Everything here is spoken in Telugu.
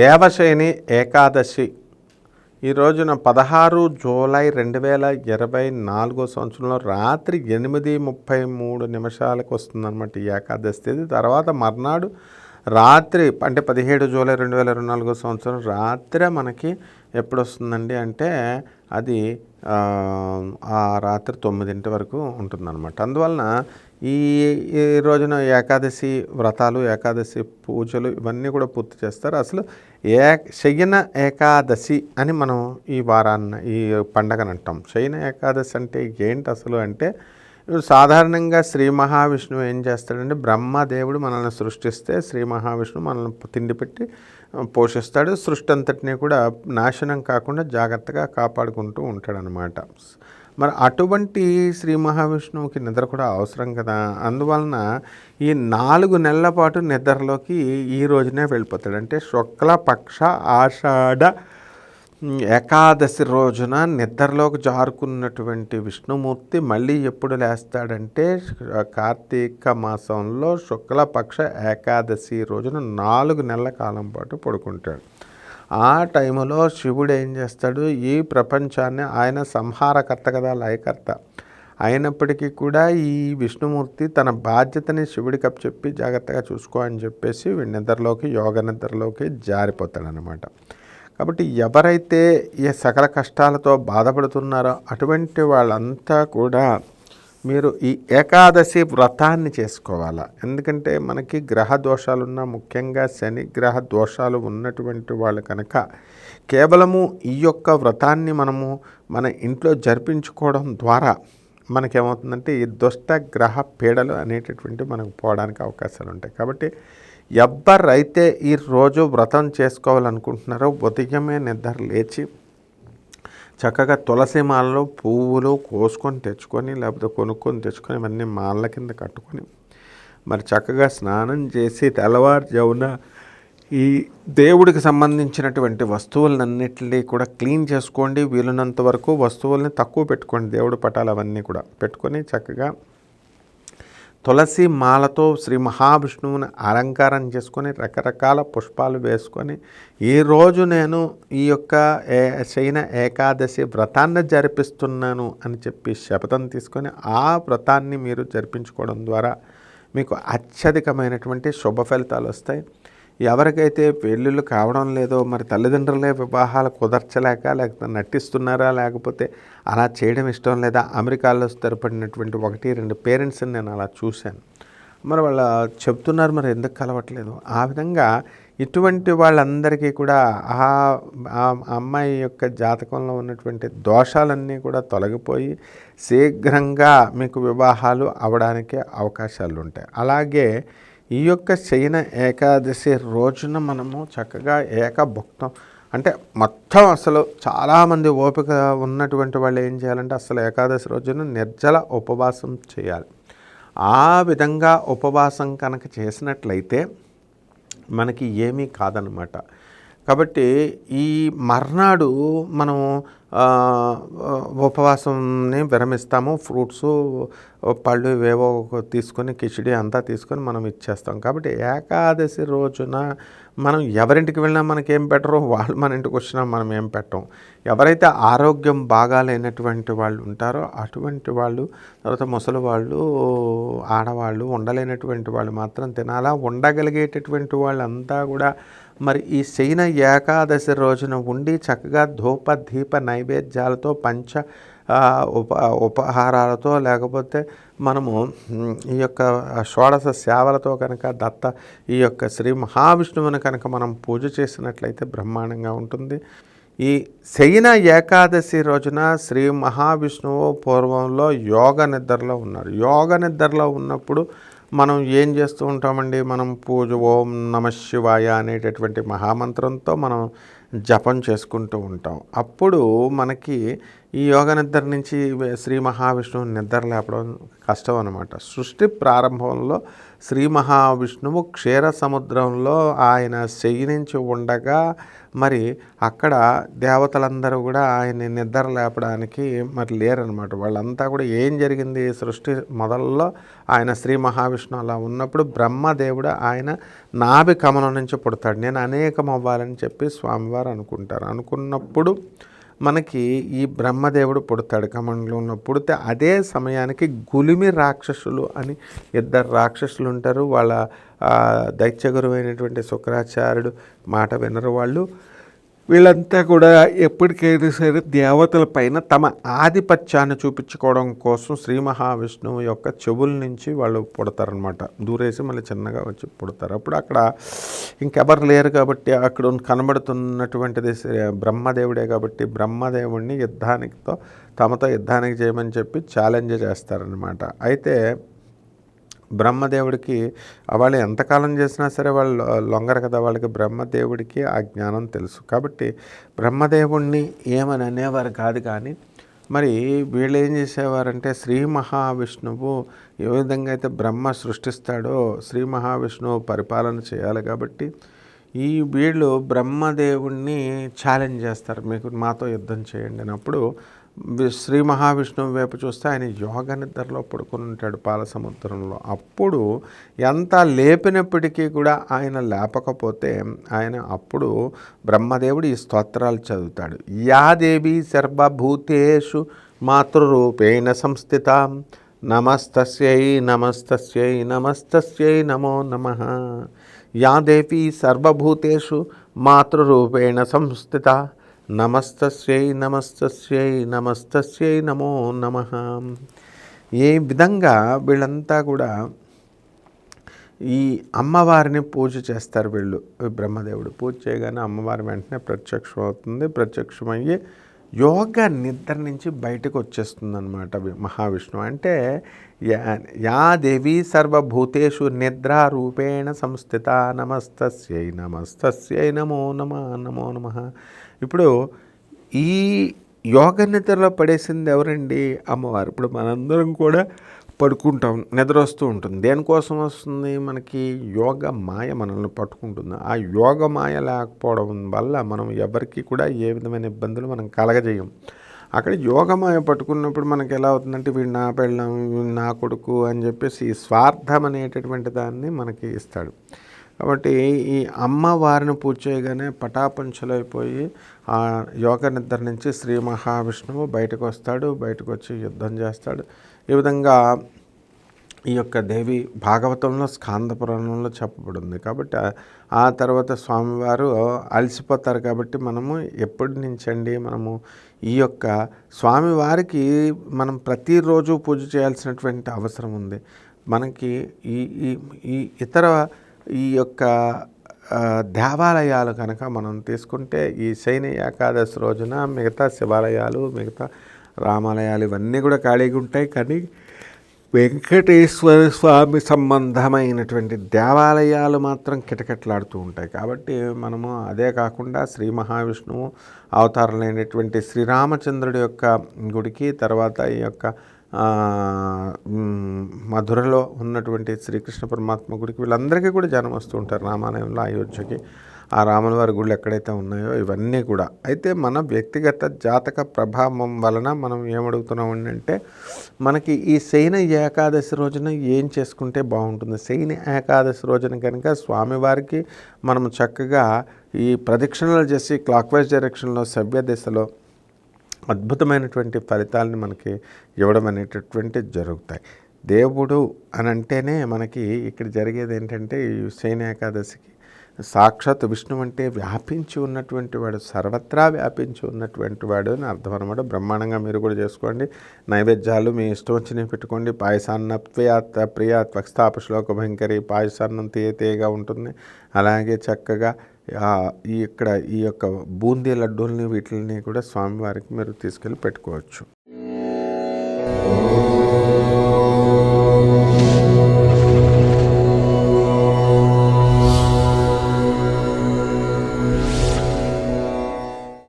దేవశయని ఏకాదశి. ఈ రోజున పదహారు జూలై రెండు వేల ఇరవై నాలుగో సంవత్సరంలో రాత్రి ఎనిమిది ముప్పై మూడు నిమిషాలకు వస్తుందన్నమాట ఈ ఏకాదశి తేదీ. తర్వాత మర్నాడు రాత్రి అంటే పదిహేడు జూలై రెండు వేల ఇరవై నాలుగో సంవత్సరం రాత్రే మనకి ఎప్పుడు వస్తుందండి అంటే అది ఆ, ఆ రాత్రి తొమ్మిదింటి వరకు ఉంటుందన్నమాట. అందువలన ఈ ఈ రోజున ఏకాదశి వ్రతాలు ఏకాదశి పూజలు ఇవన్నీ కూడా పూర్తి చేస్తారు. అసలు ఏ శయన ఏకాదశి అని మనం ఈ వారాన్ని ఈ పండగను అంటాం. శయన ఏకాదశి అంటే ఏంటి అసలు అంటే సాధారణంగా శ్రీ మహావిష్ణువు ఏం చేస్తాడంటే బ్రహ్మదేవుడు మనల్ని సృష్టిస్తే శ్రీ మహావిష్ణువు మనల్ని తిండి పెట్టి పోషిస్తాడు. సృష్టి అంతటినీ కూడా నాశనం కాకుండా జాగ్రత్తగా కాపాడుకుంటూ ఉంటాడనమాట. మరి అటువంటి శ్రీ మహావిష్ణువుకి నిద్ర కూడా అవసరం కదా. అందువలన ఈ నాలుగు నెలల పాటు నిద్రలోకి ఈ రోజునే వెళ్ళిపోతాడు. అంటే శుక్ల పక్ష ఆషాఢ ఏకాదశి రోజున నిద్రలోకి జారుకున్నటువంటి విష్ణుమూర్తి మళ్ళీ ఎప్పుడు లేస్తాడంటే కార్తీక మాసంలో శుక్లపక్ష ఏకాదశి రోజున నాలుగు నెలల కాలం పాటు పడుకుంటాడు. ఆ టైంలో శివుడు ఏం చేస్తాడు? ఈ ప్రపంచాన్ని ఆయన సంహారకర్త కదా లయకర్త. అయినప్పటికీ కూడా ఈ విష్ణుమూర్తి తన బాధ్యతని శివుడికి అప్పచెప్పి జాగ్రత్తగా చూసుకో అని చెప్పేసి వీడి నిద్రలోకి యోగ నిద్రలోకి జారిపోతాడనమాట కాబట్టి ఎవరైతే ఈ సకల కష్టాలతో బాధపడుతున్నారో అటువంటి వాళ్ళంతా కూడా మీరు ఈ ఏకాదశి వ్రతాన్ని చేసుకోవాలా? ఎందుకంటే మనకి గ్రహ దోషాలున్న ముఖ్యంగా శని గ్రహ దోషాలు ఉన్నటువంటి వాళ్ళు కనుక కేవలము ఈ యొక్క వ్రతాన్ని మనము మన ఇంట్లో జరిపించుకోవడం ద్వారా మనకేమవుతుందంటే ఈ దుష్ట గ్రహ పీడలు అనేటటువంటి మనకు పోవడానికి అవకాశాలు ఉంటాయి. కాబట్టి ఎవరైతే ఈ రోజు వ్రతం చేసుకోవాలనుకుంటున్నారో ఉదయమే నిద్ర లేచి చక్కగా తులసి మాలలో పువ్వులు కోసుకొని తెచ్చుకొని లేకపోతే కొనుక్కొని తెచ్చుకొని ఇవన్నీ మాల కింద కట్టుకొని మరి చక్కగా స్నానం చేసి తెల్లవారుజామున ఈ దేవుడికి సంబంధించినటువంటి వస్తువులన్నింటినీ కూడా క్లీన్ చేసుకోండి. వీలున్నంత వరకు వస్తువుల్ని తక్కువ పెట్టుకోండి. దేవుడి పటాలు అవన్నీ కూడా పెట్టుకొని చక్కగా తులసి మాలతో శ్రీ మహావిష్ణువుని అలంకారం చేసుకొని రకరకాల పుష్పాలు వేసుకొని ఈరోజు నేను ఈ యొక్క ఏ శయన ఏకాదశి వ్రతాన్ని జరిపిస్తున్నాను అని చెప్పి శపథం తీసుకొని ఆ వ్రతాన్ని మీరు జరిపించుకోవడం ద్వారా మీకు అత్యధికమైనటువంటి శుభ ఫలితాలు వస్తాయి. ఎవరికైతే పెళ్ళిళ్ళు కావడం లేదో మరి తల్లిదండ్రులే వివాహాలు కుదర్చలేక లేకపోతే నటిస్తున్నారా లేకపోతే అలా చేయడం ఇష్టం లేదా అమెరికాలో స్థిరపడినటువంటి ఒకటి రెండు పేరెంట్స్ని నేను అలా చూశాను. మరి వాళ్ళ చెప్తున్నారు మరి ఎందుకు కలవట్లేదు? ఆ విధంగా ఇటువంటి వాళ్ళందరికీ కూడా ఆ అమ్మాయి యొక్క జాతకంలో ఉన్నటువంటి దోషాలన్నీ కూడా తొలగిపోయి శీఘ్రంగా మీకు వివాహాలు అవడానికి అవకాశాలు ఉంటాయి అలాగే ఈ యొక్క శయన ఏకాదశి రోజున మనము చక్కగా ఏకభుక్తం. అంటే మొత్తం అసలు చాలామంది ఓపిక ఉన్నటువంటి వాళ్ళు ఏం చేయాలంటే అసలు ఏకాదశి రోజున నిర్జల ఉపవాసం చేయాలి. ఆ విధంగా ఉపవాసం కనుక చేసినట్లయితే మనకి ఏమీ కాదనమాట. కాబట్టి ఈ మర్నాడు మనం ఉపవాసంని విరమిస్తాము. ఫ్రూట్స్ పళ్ళు ఇవేవో తీసుకొని కిచిడి అంతా తీసుకొని మనం ఇచ్చేస్తాం. కాబట్టి ఏకాదశి రోజున మనం ఎవరింటికి వెళ్ళినా మనకి ఏం పెట్టరు. వాళ్ళు మన ఇంటికి వచ్చినా మనం ఏం పెట్టం. ఎవరైతే ఆరోగ్యం బాగాలేనటువంటి వాళ్ళు ఉంటారో అటువంటి వాళ్ళు తర్వాత ముసలి వాళ్ళు ఆడవాళ్ళు ఉండలేనటువంటి వాళ్ళు మాత్రం తినాలా. ఉండగలిగేటటువంటి వాళ్ళంతా కూడా మరి ఈ శయన ఏకాదశి రోజున ఉండి చక్కగా ధూప దీప నైవేద్యాలతో పంచ ఉప ఉపహారాలతో లేకపోతే మనము ఈ యొక్క షోడశ సేవలతో కనుక దత్త ఈ యొక్క శ్రీ మహావిష్ణువుని కనుక మనం పూజ చేసినట్లయితే బ్రహ్మాండంగా ఉంటుంది. ఈ శయన ఏకాదశి రోజున శ్రీ మహావిష్ణువు పూర్వంలో యోగ నిద్రలో ఉన్నారు. యోగ నిద్రలో ఉన్నప్పుడు మనం ఏం చేస్తూ ఉంటామండి? మనం పూజ ఓం నమ శివాయ అనేటటువంటి మహామంత్రంతో మనం జపం చేసుకుంటూ ఉంటాం. అప్పుడు మనకి ఈ యోగ నిద్ర నుంచి శ్రీ మహావిష్ణువు నిద్ర లేపడం కష్టం అనమాట సృష్టి ప్రారంభంలో శ్రీ మహావిష్ణువు క్షీర సముద్రంలో ఆయన శయనించి ఉండగా మరి అక్కడ దేవతలందరూ కూడా ఆయన్ని నిద్ర లేపడానికి మరి లేరనమాట వాళ్ళంతా కూడా ఏం జరిగింది సృష్టి మొదల్లో? ఆయన శ్రీ మహావిష్ణు అలా ఉన్నప్పుడు బ్రహ్మదేవుడు ఆయన నాభి కమలం నుంచి పుడతాడు. నేను అనేకం అవ్వాలని చెప్పి స్వామివారు అనుకుంటారు. అనుకున్నప్పుడు మనకి ఈ బ్రహ్మదేవుడు పుడతాడు కమండలంలో పుడితే అదే సమయానికి గులిమి రాక్షసులు అని ఇద్దరు రాక్షసులు ఉంటారు. వాళ్ళ దైత్య గురువైనటువంటి శుక్రాచార్యుడు మాట వినరు వాళ్ళు. వీళ్ళంతా కూడా ఎప్పటికైనా సరే దేవతల పైన తమ ఆధిపత్యాన్ని చూపించుకోవడం కోసం శ్రీ మహావిష్ణువు యొక్క చెవుల నుంచి వాళ్ళు పుడతారనమాట దూరేసి మళ్ళీ చిన్నగా వచ్చి పుడతారు. అప్పుడు అక్కడ ఇంకెవరు లేరు కాబట్టి అక్కడ కనబడుతున్నటువంటిది బ్రహ్మదేవుడే కాబట్టి బ్రహ్మదేవుడిని యుద్ధానికితో తమతో యుద్ధానికి చేయమని చెప్పి ఛాలెంజ్ చేస్తారనమాట అయితే బ్రహ్మదేవుడికి వాళ్ళు ఎంతకాలం చేసినా సరే వాళ్ళు లొంగరు కదా వాళ్ళకి బ్రహ్మదేవుడికి ఆ జ్ఞానం తెలుసు. కాబట్టి బ్రహ్మదేవుణ్ణి ఏమని అనేవారు కాదు కానీ మరి వీళ్ళు ఏం చేసేవారంటే శ్రీ మహావిష్ణువు ఏ విధంగా అయితే బ్రహ్మ సృష్టిస్తాడో శ్రీ మహావిష్ణువు పరిపాలన చేయాలి కాబట్టి ఈ వీళ్ళు బ్రహ్మదేవుణ్ణి ఛాలెంజ్ చేస్తారు. మీకు మాతో యుద్ధం చేయండి అన్నప్పుడు శ్రీ మహావిష్ణువు వైపు చూస్తే ఆయన యోగ నిద్రలో పడుకుని ఉంటాడు పాల సముద్రంలో అప్పుడు ఎంత లేపినప్పటికీ కూడా ఆయన లేపకపోతే ఆయన అప్పుడు బ్రహ్మదేవుడు ఈ స్తోత్రాలు చదువుతాడు. యాదేవి సర్వభూతేషు మాతృరూపేణ సంస్థిత. నమస్తస్యై నమస్తస్యై నమస్తస్యై నమో నమ. యాదేవి సర్వభూతేషు మాతృరూపేణ సంస్థిత. నమస్తస్యై నమస్తస్యై నమస్తస్యై నమో నమ. ఏ విధంగా వీళ్ళంతా కూడా ఈ అమ్మవారిని పూజ చేస్తారు వీళ్ళు బ్రహ్మదేవుడు. పూజ చేయగానే అమ్మవారి వెంటనే ప్రత్యక్షం అవుతుంది. ప్రత్యక్షమయ్యి యోగ నిద్ర నుంచి బయటకు వచ్చేస్తుంది అనమాట మహావిష్ణువు. అంటే యా దేవి సర్వభూతేషు నిద్రారూపేణ సంస్థిత. నమస్తస్యై నమస్తస్యై నమో నమ నమో నమ. ఇప్పుడు ఈ యోగ నిద్రలో పడేసింది ఎవరండి అమ్మవారు? ఇప్పుడు మనందరం కూడా పడుకుంటాం నిద్ర వస్తూ ఉంటుంది. దేనికోసం వస్తుంది? మనకి యోగ మాయ మనల్ని పట్టుకుంటుంది. ఆ యోగ మాయ లేకపోవడం వల్ల మనం ఎవరికి కూడా ఏ విధమైన ఇబ్బందులు మనం కలగజేయం. అక్కడ యోగమాయ పట్టుకున్నప్పుడు మనకి ఎలా అవుతుందంటే వీడు నా పెళ్ళం నా కొడుకు అని చెప్పేసి స్వార్థం అనేటటువంటి దాన్ని మనకి ఇస్తాడు. కాబట్టి ఈ అమ్మవారిని పూజ చేయగానే పటాపంచలైపోయి ఆ యోగ నిద్ర నుంచి శ్రీ మహావిష్ణువు బయటకు వస్తాడు బయటకు వచ్చి యుద్ధం చేస్తాడు. ఈ విధంగా ఈ యొక్క దేవి భాగవతంలో స్కాంద పురాణంలో చెప్పబడింది. కాబట్టి ఆ తర్వాత స్వామివారు అలసిపోతారు కాబట్టి మనము ఎప్పటి నుంచండి మనము ఈ యొక్క స్వామివారికి మనం ప్రతిరోజు పూజ చేయాల్సినటువంటి అవసరం ఉంది. మనకి ఈ ఈ ఇతర ఈ యొక్క దేవాలయాలు కనుక మనం తీసుకుంటే ఈ శైన ఏకాదశి రోజున మిగతా శివాలయాలు మిగతా రామాలయాలు ఇవన్నీ కూడా ఖాళీగా ఉంటాయి. కానీ వెంకటేశ్వర స్వామి సంబంధమైనటువంటి దేవాలయాలు మాత్రం కిటకిటలాడుతూ ఉంటాయి. కాబట్టి మనము అదే కాకుండా శ్రీ మహావిష్ణువు అవతారమైనటువంటి శ్రీరామచంద్రుడి యొక్క గుడికి తర్వాత ఈ యొక్క మధురలో ఉన్నటువంటి శ్రీకృష్ణ పరమాత్మ గుడికి వీళ్ళందరికీ కూడా జనం వస్తూ ఉంటారు రామాలయంలో అయోధ్యకి. ఆ రాముల వారి గుళ్ళు ఎక్కడైతే ఉన్నాయో ఇవన్నీ కూడా. అయితే మన వ్యక్తిగత జాతక ప్రభావం వలన మనం ఏమడుగుతున్నాం అంటే మనకి ఈ శయన ఏకాదశి రోజున ఏం చేసుకుంటే బాగుంటుంది? శయన ఏకాదశి రోజున కనుక స్వామివారికి మనం చక్కగా ఈ ప్రదక్షిణలు చేసి క్లాక్ వైజ్ డైరెక్షన్లో సవ్య దిశలో అద్భుతమైనటువంటి ఫలితాలను మనకి ఇవ్వడం అనేటటువంటి జరుగుతాయి. దేవుడు అని అంటేనే మనకి ఇక్కడ జరిగేది ఏంటంటే ఈ శయన ఏకాదశికి సాక్షాత్ విష్ణు అంటే వ్యాపించి ఉన్నటువంటి వాడు సర్వత్రా వ్యాపించి ఉన్నటువంటి వాడు అని అర్థం అనమాట బ్రహ్మాండంగా మీరు కూడా చేసుకోండి. నైవేద్యాలు మీ ఇష్టం వచ్చినవి పెట్టుకోండి. పాయసాన్న ప్రియాత్ ప్రియా త్వక్స్థాప శ్లోక భయంకరి పాయసాన్నం తీయ తీయగా ఉంటుంది. అలాగే చక్కగా ఈ ఇక్కడ ఈ యొక్క బూందీ లడ్డూల్ని వీటిని కూడా స్వామివారికి మీరు తీసుకెళ్ళి పెట్టుకోవచ్చు.